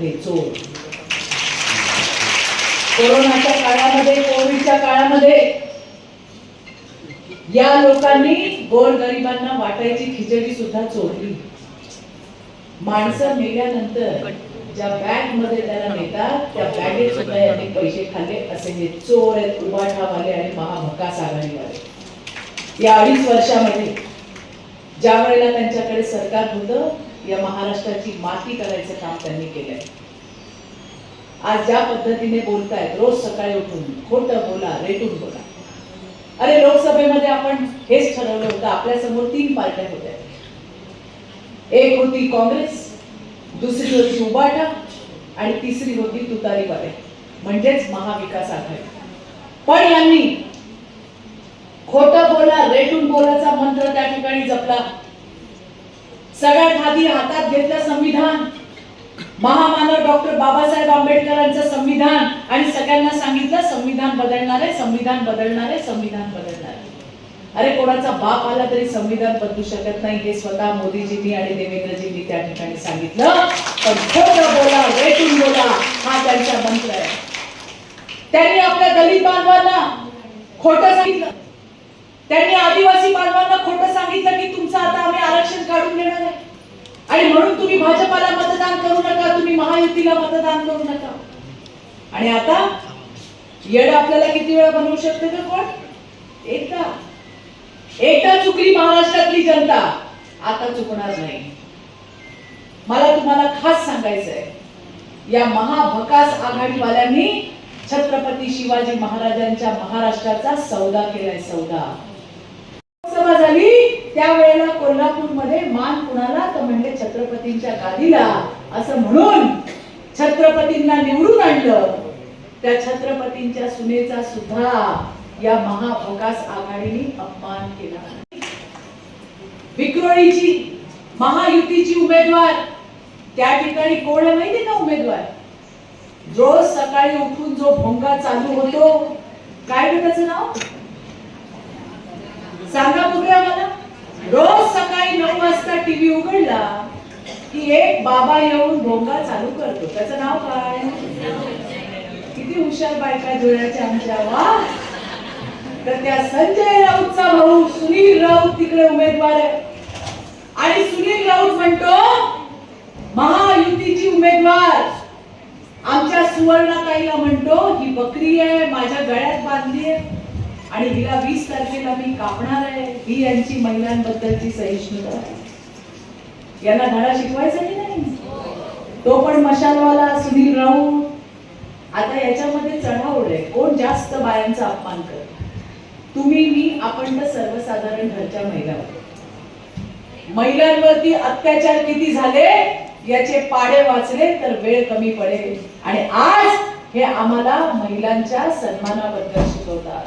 हे चोर कोरोनाच्या काळामध्ये कोविडच्या काळामध्ये या लोकांनी गोरगरिबांना वाटायची खिचडी सुद्धा चोरली. माणसं मेल्यानंतर ज्या बॅगमध्ये त्याला नेतात त्या बॅगेत सुद्धा यांनी पैसे खाल्ले असे हे चोर आहेत उभाठावाले आणि महाभकास आघाडीवाले या अडीच वर्षामध्ये ज्या वेळेला त्यांच्याकडे सरकार होतं या महाराष्ट्राची माती करायचं काम त्यांनी केलंय. आज ज्या पद्धतीने बोलतायत रोज सकाळी उठून खोटं बोला रेटून बोला. अरे लोकसभेमध्ये आपण हेच ठरवलं होतं आपल्यासमोर तीन पार्ट्या होत्या. एक होती काँग्रेस दुसरी होती उबाटा आणि तिसरी होती तुतारीवाले म्हणजेच महाविकास आघाडी. पण यांनी खोटं बोला रेटून बोलाचा मंत्र त्या ठिकाणी जपला. सगळ्यात आधी हातात घेतलं संविधान. महामानव डॉक्टर बाबासाहेब आंबेडकरांचं संविधान आणि सगळ्यांना सांगितलं संविधान बदलणार आहे संविधान बदलणार आहे संविधान बदलणार. आहे अरे कोणाचा बाप आला तरी संविधान बदलू शकत नाही हे स्वतः मोदीजींनी आणि देवेंद्रजींनी त्या ठिकाणी सांगितलं. पण खोटं बोला वेटून बोला हा त्यांचा मंत्र आहे. त्यांनी आपल्या दलित बांधवांना खोटं सांगितलं. त्यांनी आदिवासी बांधवांना खोटं सांगितलं की तुमचं आता आम्ही आरक्षण काढून घेणार आहे. आणि म्हणून तुम्ही भाजपाला मतदान करू नका तुम्ही महायुतीला मतदान करू नका. आणि आता येड आपल्याला किती वेळा बनवू शकते का कोण? एकदा. एकदा चुकली महाराष्ट्रातली जनता आता चुकणार नाही. मला तुम्हाला खास सांगायचं आहे या महाभकास आघाडीवाल्यांनी छत्रपती शिवाजी महाराजांच्या महाराष्ट्राचा सौदा केलाय सौदा. लोकसभा झाली त्यावेळेला कोल्हापूरमध्ये मान कुणाला? तर म्हणजे छत्रपतींच्या गादीला. असं म्हणून छत्रपतींना निवडून आणलं. त्या छत्रपतींच्या सुनेचा सुद्धा या महाभोकास आघाडीने अपमान केला. विक्रोळीची महायुतीची उमेदवार. त्या ठिकाणी कोण आहे माहिती का उमेदवार? रोज सकाळी उठून जो भोंगा चालू होतो काय गं त्याचं नाव? सांगा बघूया मला रोज सकाळी नऊ वाजता टीव्ही उघडला की एक बाबा येऊन भोंगा चालू करतो. त्याचं नाव काय? किती हुशार बायका जुळ्याच्या आमच्या. वा. तर त्या संजय राऊतचा भाऊ सुनील राऊत तिकडे उमेदवार आहे. आणि सुनील राऊत म्हणतो महायुतीची उमेदवार. आमच्या सुवर्णाताईला म्हणतो ही बकरी आहे माझ्या गळ्यात बांधली आहे. आणि हिला वीस तारखेला मी कापणार आहे ही यांची महिलांबद्दलची सहिष्णुता आहे. यांना धडा शिकवायचा की नाही? तो पण मशालवाला सुनील राऊत. आता याच्यामध्ये चढाओढ आहे. कोण जास्त बायांचा अपमान करत? तुम्ही मी आपण तर सर्वसाधारण घरच्या महिला महिलांवरती अत्याचार किती झाले याचे पाडे वाचले तर वेळ कमी पडेल. आणि आज हे आम्हाला महिलांच्या सन्मानाबद्दल शिकवतात.